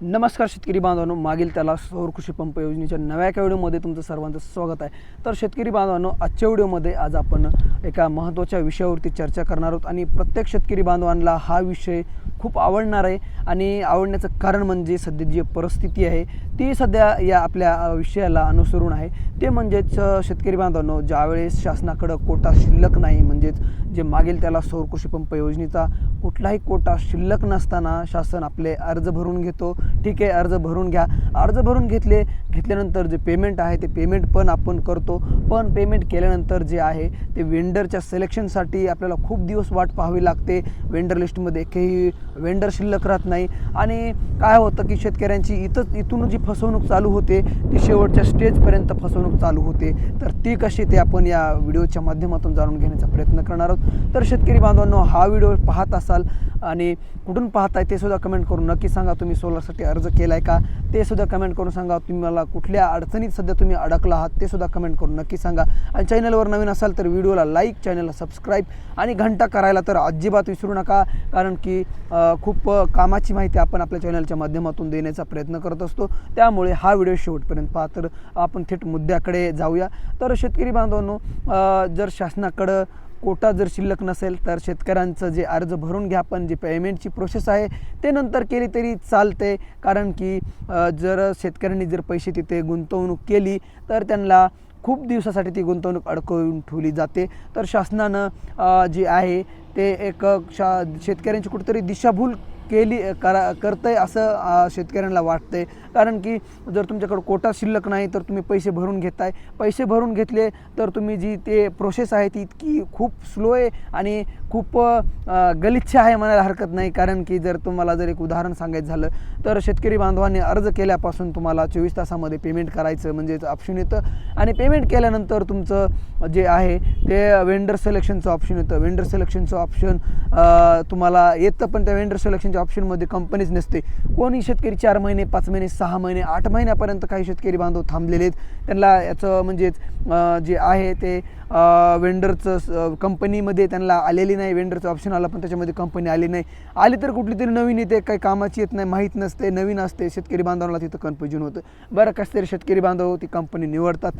नमस्कार शेतकरी बांधवांनो मागील त्याला सौर कृषी पंप योजनेच्या नव्या एका व्हिडिओमध्ये तुमचं सर्वांचं स्वागत आहे. तर शेतकरी बांधवांनो आजच्या व्हिडिओमध्ये आज आपण एका महत्त्वाच्या विषयावरती चर्चा करणार आहोत आणि प्रत्येक शेतकरी बांधवांना हा विषय खूप आवडणार आहे. आणि आवडण्याचं कारण म्हणजे सध्या जी परिस्थिती आहे ती सध्या या आपल्या विषयाला अनुसरून आहे. ते म्हणजेच शेतकरी बांधवांनो ज्यावेळेस शासनाकडं कोटा शिल्लक नाही म्हणजेच जे मागील त्याला सौर कृषी पंप योजनेचा कुठलाही कोटा शिल्लक नसताना शासन आपले अर्ज भरून घेतो. ठीक आहे अर्ज भरून घ्या. अर्ज भरून घेतले घेतल्यानंतर जे पेमेंट आहे ते पेमेंट पण आपण करतो. पण पेमेंट केल्यानंतर जे आहे ते वेंडरच्या सिलेक्शनसाठी आपल्याला खूप दिवस वाट पाहावी लागते. वेंडर लिस्टमध्ये एकही वेंडर शिल्लक राहत नाही. आणि काय होतं की शेतकऱ्यांची इथंच इथून जी फसवणूक चालू होते ती शेवटच्या स्टेजपर्यंत फसवणूक चालू होते. तर ती कशी ते आपण या व्हिडिओच्या माध्यमातून जाणून घेण्याचा प्रयत्न करणार आहोत. तर शेतकरी बांधवांनो हा व्हिडिओ पाहत असाल आणि कुठून पाहताय ते सुद्धा कमेंट करून नक्की सांगा. तुम्ही सोलरसाठी अर्ज केला आहे का? ते सुद्धा कमेंट करून सांगा. तुम्ही मला कुठल्या अडचणीत सध्या तुम्ही अडकला आहात ते सुद्धा कमेंट करून नक्की सांगा. आणि चॅनलवर नवीन असाल तर व्हिडिओला लाईक चॅनलला सबस्क्राईब आणि घंटा करायला तर अजिबात विसरू नका. कारण की खूप कामाची माहिती आपण आपल्या चॅनलच्या माध्यमातून देण्याचा प्रयत्न करत असतो. त्यामुळे हा व्हिडिओ शेवटपर्यंत पहा. तर आपण थेट मुद्द्याकडे जाऊया. तर शेतकरी बांधवांनो जर शासनाकडं कोटा जर शिल्लक नसेल तर शेतकऱ्यांचं जे अर्ज भरून घ्या पण जी पेमेंटची प्रोसेस आहे ते नंतर केली तरी चालते. कारण की जर शेतकऱ्यांनी जर पैसे तिथे गुंतवणूक केली तर त्यांना खूप दिवसासाठी ती गुंतवणूक अडकवून ठेवली जाते. तर शासनानं जे आहे ते एक शा शेतकऱ्यांची कुठेतरी दिशाभूल केली करा करतंय असं शेतकऱ्यांना शेतकऱ्यांना वाटतंय. कारण की जर तुमच्याकडं कोटा शिल्लक नाही तर तुम्ही पैसे भरून घेताय. पैसे भरून घेतले तर तुम्ही जी ते प्रोसेस आहे ती इतकी खूप स्लो आहे आणि खूप गलिच्छ आहे म्हणायला हरकत नाही. कारण की जर तुम्हाला जर एक उदाहरण सांगायचं झालं तर शेतकरी बांधवांनी अर्ज केल्यापासून तुम्हाला चोवीस तासामध्ये पेमेंट करायचं म्हणजेच ऑप्शन येतं. आणि पेमेंट केल्यानंतर तुमचं जे आहे ते वेंडर सिलेक्शनचं ऑप्शन येतं. वेंडर सिलेक्शनचं ऑप्शन तुम्हाला येतं पण त्या वेंडर सिलेक्शनच्या म्हणजे ऑप्शनमध्ये कंपनीच नसते. कोणी शेतकरी चार महिने पाच महिने सहा महिने आठ महिन्यापर्यंत काही शेतकरी बांधव थांबलेले आहेत. त्यांना याचं म्हणजेच जे आहे ते वेंडरचं कंपनीमध्ये त्यांना आलेली नाही. वेंडरचं ऑप्शन आलं पण त्याच्यामध्ये कंपनी आली नाही. आली तर कुठली तरी नवीन येते काही कामाची येत नाही माहीत नसते नवीन असते. शेतकरी बांधवांना तिथं कन्फ्युजन होतं. बरं कसं तरी शेतकरी बांधव ती कंपनी निवडतात.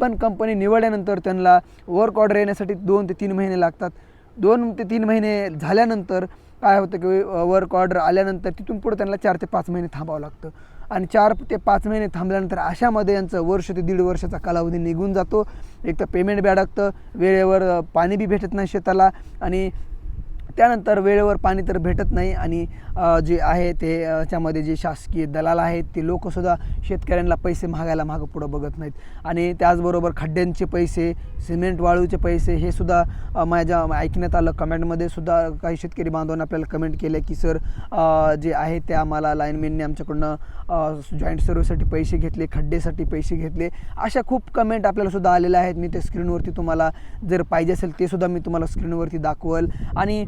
पण कंपनी निवडल्यानंतर त्यांना वर्क ऑर्डर येण्यासाठी दोन ते तीन महिने लागतात. दोन ते तीन महिने झाल्यानंतर काय होतं की वर्क ऑर्डर आल्यानंतर तिथून पुढे त्यांना चार ते पाच महिने थांबावं लागतं. आणि चार ते पाच महिने थांबल्यानंतर अशामध्ये यांचं वर्ष ते दीड वर्षाचा कालावधी निघून जातो. एक तर पेमेंट बी वेळेवर पाणी बी भेटत नाही शेताला. आणि त्यानंतर वेळेवर पाणी तर भेटत नाही आणि जे आहे ते त्यामध्ये जे शासकीय दलाल आहेत ते लोकसुद्धा शेतकऱ्यांना पैसे मागायला मागं पुढं बघत नाहीत. आणि त्याचबरोबर खड्ड्यांचे पैसे सिमेंट वाळूचे पैसे हे सुद्धा माझ्या ऐकण्यात आलं. कमेंटमध्ये सुद्धा काही शेतकरी बांधवांना आपल्याला कमेंट केलं की सर जे आहे ते आम्हाला लाईनमेनने आमच्याकडनं जॉईंट सर्व्हिससाठी पैसे घेतले खड्डेसाठी पैसे घेतले. अशा खूप कमेंट आपल्याला सुद्धा आलेल्या आहेत. मी ते स्क्रीनवरती तुम्हाला जर पाहिजे असेल ते सुद्धा मी तुम्हाला स्क्रीनवरती दाखवल. आणि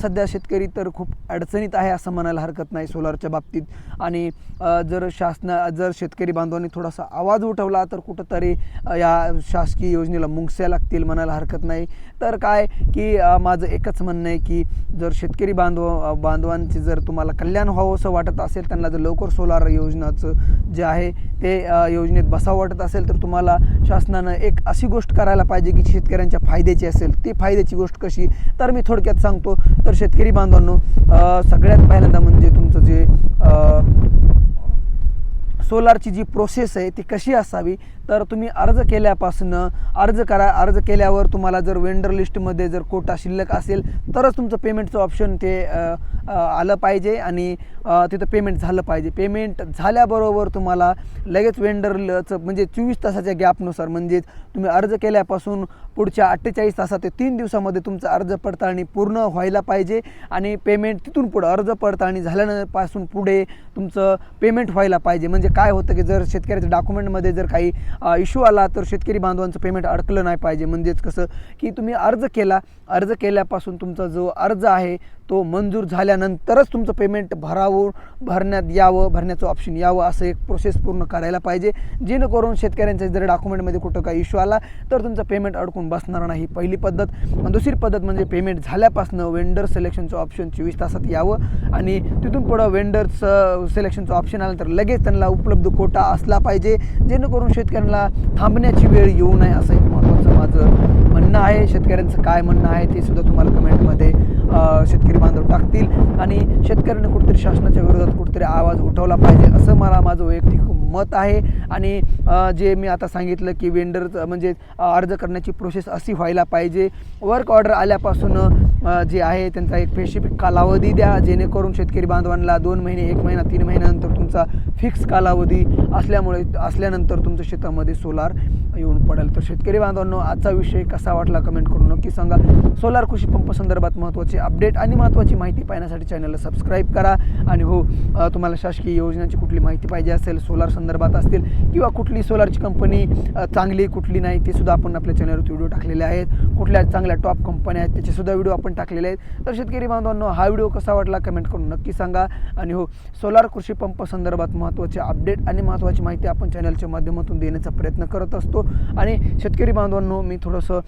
सध्या शेतकरी तर खूप अडचणीत आहे असं म्हणायला हरकत नाही सोलारच्या बाबतीत. आणि जर शासना जर शेतकरी बांधवांनी थोडासा आवाज उठवला तर कुठंतरी या शासकीय योजनेला मुंगस्या लागतील म्हणायला हरकत नाही. तर काय की माझं एकच म्हणणं आहे की जर शेतकरी बांधव बांधवांचे जर तुम्हाला कल्याण व्हावं असं वाटत असेल त्यांना जर लवकर सोलार योजनाचं जे आहे ते योजनेत बसावं वाटत असेल तर तुम्हाला शासनानं एक अशी गोष्ट करायला पाहिजे की शेतकऱ्यांच्या फायद्याची असेल. ती फायद्याची गोष्ट कशी? तर मी थोडक्यात सांगतो. तर शेतकरी बांधवांनो सगळ्यात पहिल्यांदा म्हणजे तुमचं जे सोलारची जी प्रोसेस आहे ती कशी असावी? तर तुम्ही अर्ज केल्यापासून अर्ज करा. अर्ज केल्यावर तुम्हाला जर वेंडर लिस्टमध्ये जर कोटा शिल्लक असेल तरच तुमचं पेमेंटचं ऑप्शन ते आलं पाहिजे आणि तिथं पेमेंट झालं पाहिजे. पेमेंट झाल्याबरोबर तुम्हाला लगेच वेंडरचं म्हणजे चोवीस तासाच्या गॅपनुसार म्हणजेच तुम्ही अर्ज केल्यापासून पुढच्या अठ्ठेचाळीस तासात ते तीन दिवसामध्ये तुमचं अर्ज पडताळणी पूर्ण व्हायला पाहिजे आणि पेमेंट तिथून पुढं अर्ज पडताळणी झाल्यापासून पुढे तुमचं पेमेंट व्हायला पाहिजे. म्हणजे काय होतं की जर शेतकऱ्याच्या डॉक्युमेंटमध्ये जर काही इश्यू आला तर शेतकरी बांधवांचं पेमेंट अडकलं नाही पाहिजे. म्हणजेच कसं की तुम्ही अर्ज केला. अर्ज केल्यापासून तुमचा जो अर्ज आहे तो मंजूर झाल्यानंतरच तुमचं पेमेंट भरावं भरण्यात यावं भरण्याचं ऑप्शन यावं असं एक प्रोसेस पूर्ण करायला पाहिजे. जेणेकरून शेतकऱ्यांच्या जर डॉक्युमेंटमध्ये कुठं काही इश्यू आला तर तुमचं पेमेंट अडकून बसणार नाही पहिली पद्धत. दुसरी पद्धत म्हणजे पेमेंट झाल्यापासून वेंडर सिलेक्शनचं ऑप्शन चोवीस तासात यावं. आणि तिथून पुढं वेंडरचं सिलेक्शनचं ऑप्शन आलं तर लगेच त्यांना उपलब्ध कोटा असला पाहिजे. जेणेकरून शेतकऱ्यांना थांबण्याची वेळ येऊ नये असं एक महत्त्वाचं माझं म्हणणं आहे शेतकऱ्यांचं काय म्हणणं आहे ते सुद्धा तुम्हाला कमेंटमध्ये शेतकरी बांधव टाकतील. आणि शेतकऱ्यांनी कुठेतरी शासनाच्या विरोधात कुठेतरी आवाज उठवला पाहिजे असं मला माझं वैयक्तिक मत आहे. आणि जे मी आता सांगितलं की वेंडर म्हणजे अर्ज करण्याची प्रोसेस अशी व्हायला पाहिजे. वर्क ऑर्डर आल्यापासून जे आहे त्यांचा एक स्पेसिफिक कालावधी द्या. जेणेकरून शेतकरी बांधवांना दोन महिने एक महिना तीन महिन्यानंतर तुमचा फिक्स कालावधी असल्यामुळे असल्यानंतर तुमच्या शेतामध्ये सोलार येऊन पडेल. तर शेतकरी बांधवांनो आजचा विषय कसा वाटला कमेंट करून नक्की सांगा. सोलार कृषी पंप संदर्भात महत्त्वाचे अपडेट आणि महत्त्वाची माहिती पाहण्यासाठी चॅनलला सबस्क्राईब करा. आणि हो तुम्हाला शासकीय योजनांची कुठली माहिती पाहिजे असेल सोलार संदर्भात असतील किंवा कुठली सोलारची कंपनी चांगली कुठली नाही ते सुद्धा आपण आपल्या चॅनलवरती व्हिडिओ टाकलेले आहेत. कुठल्या चांगल्या टॉप कंपन्या आहेत त्याचेसुद्धा व्हिडिओ आपण टाकलेले आहेत. तर शेतकरी बांधवांनो हा व्हिडिओ कसा वाटला कमेंट करून नक्की सांगा. आणि हो सोलार कृषी पंप संदर्भात महत्त्वाचे अपडेट आणि महत्त्वाची माहिती आपण चॅनलच्या माध्यमातून देण्याचा प्रयत्न करत असतो. आणि शेतकरी बांधवांनो मी थोडंसं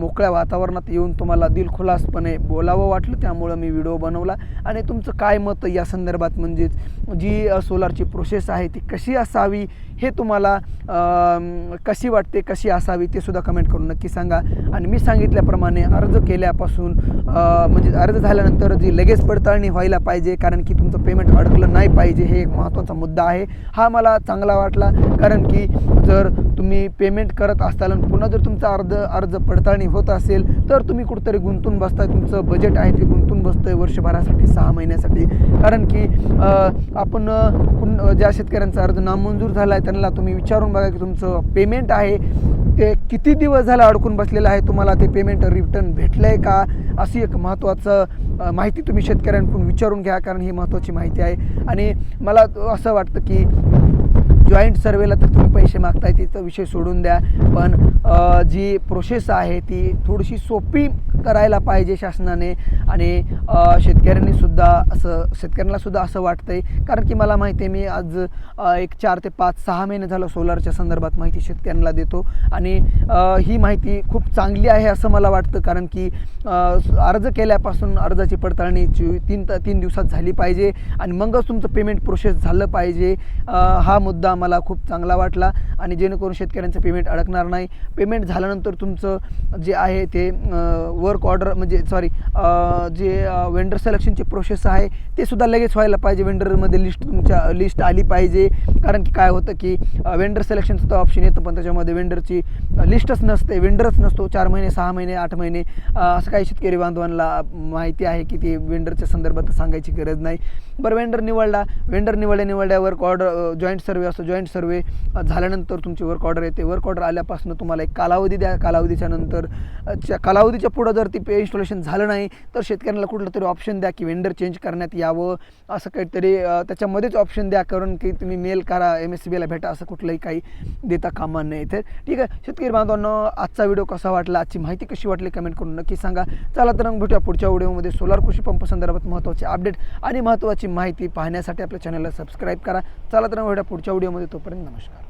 मोकळ्या वातावरणात येऊन तुम्हाला दिलखुलासपणे बोलावं वाटलं. त्यामुळं मी व्हिडिओ बनवला. आणि तुमचं काय मत या संदर्भात म्हणजेच जी सोलारची प्रोसेस आहे ती कशी असावी हे तुम्हाला कशी वाटते कशी असावी ते सुद्धा कमेंट करून नक्की सांगा. आणि मी सांगितल्याप्रमाणे अर्ज केल्यापासून म्हणजे अर्ज झाल्यानंतर जी लगेच पडताळणी व्हायला पाहिजे कारण की तुमचं पेमेंट अडकलं नाही पाहिजे हे एक महत्त्वाचा मुद्दा आहे. हा मला चांगला वाटला कारण की जर तुम्ही पेमेंट करत असताल आणि पुन्हा जर तुमचा अर्ज अर्ज पडताळणी होत असेल तर तुम्ही कुठंतरी गुंतून बसताय. तुमचं बजेट आहे ते गुंतून बसतंय वर्षभरासाठी सहा महिन्यासाठी. कारण की आपण कुण ज्या शेतकऱ्यांचा अर्ज नामंजूर झाला आहे त्यांना तुम्ही विचारून बघा की तुमचं पेमेंट आहे. ते किती दिवस झालं अडकून बसलेलं आहे? तुम्हाला ते पेमेंट रिटर्न भेटलं आहे का? अशी एक महत्त्वाचं माहिती तुम्ही शेतकऱ्यांकडून विचारून घ्या कारण ही महत्त्वाची माहिती आहे. आणि मला असं वाटतं की जॉईंट सर्वेला तर तुम्ही पैसे मागताय तिचा विषय सोडून द्या. पण जी प्रोसेस आहे ती थोडीशी सोपी करायला पाहिजे शासनाने. आणि शेतकऱ्यांनीसुद्धा शेतकऱ्यांनी सुद्धा असं शेतकऱ्यांना सुद्धा असं वाटतंय. कारण की मला माहिती आहे मी आज एक चार ते पाच सहा महिने झालं सोलारच्या संदर्भात माहिती शेतकऱ्यांना देतो. आणि ही माहिती खूप चांगली आहे असं मला वाटतं. कारण की अर्ज केल्यापासून अर्जाची पडताळणी तीन त तीन दिवसात झाली पाहिजे. आणि मगच तुमचं पेमेंट प्रोसेस झालं पाहिजे. हा मुद्दा मला खूप चांगला वाटला. आणि जेणेकरून शेतकऱ्यांचं पेमेंट अडकणार नाही. पेमेंट झाल्यानंतर तुमचं जे आहे ते वर्क ऑर्डर म्हणजे सॉरी जे वेंडर सिलेक्शनची प्रोसेस आहे ते सुद्धा लगेच व्हायला पाहिजे. वेंडरमध्ये लिस्ट तुमच्या लिस्ट आली पाहिजे. कारण की काय होतं की वेंडर सिलेक्शनचं तर ऑप्शन येतं पण त्याच्यामध्ये वेंडरची लिस्टच नसते. वेंडरच नसतो. चार महिने सहा महिने आठ महिने. असं काही शेतकरी बांधवांना माहिती आहे की ते वेंडरच्या संदर्भात सांगायची गरज नाही. बरं वेंडर निवडला. वेंडर निवडल्या निवडल्या वर्क ऑर्डर जॉईंट सर्वे असतो. जॉईंट सर्वे झाल्यानंतर तुमची वर्क ऑर्डर येते. वर्क ऑर्डर आल्यापासून तुम्हाला एक कालावधी द्या. कालावधीच्या नंतर च्या कालावधीच्या पुढं जर ती पे इन्स्टॉलेशन झालं नाही तर शेतकऱ्यांना कुठलं तरी ऑप्शन द्या की वेंडर चेंज करण्यात यावं. असं काहीतरी त्याच्यामध्येच ऑप्शन द्या कारण की तुम्ही मेल करा एम एस सी बीला भेटा असं कुठलंही काही देता कामा नाही इथे ठीक आहे. शेतकरी बांधवांना आजचा व्हिडिओ कसा वाटला? आजची माहिती कशी वाटली? कमेंट करून नक्की सांगा. चला तर मग भेटूया पुढच्या व्हिडिओमध्ये सोलार कृषी पंप संदर्भात महत्त्वाचे अपडेट आणि महत्त्वाची माहिती पाहण्यासाठी आपल्या चॅनलला सबस्क्राईब करा. चला तर मग भेटूया पुढच्या व्हिडिओमध्ये तोपर्यंत नमस्कार.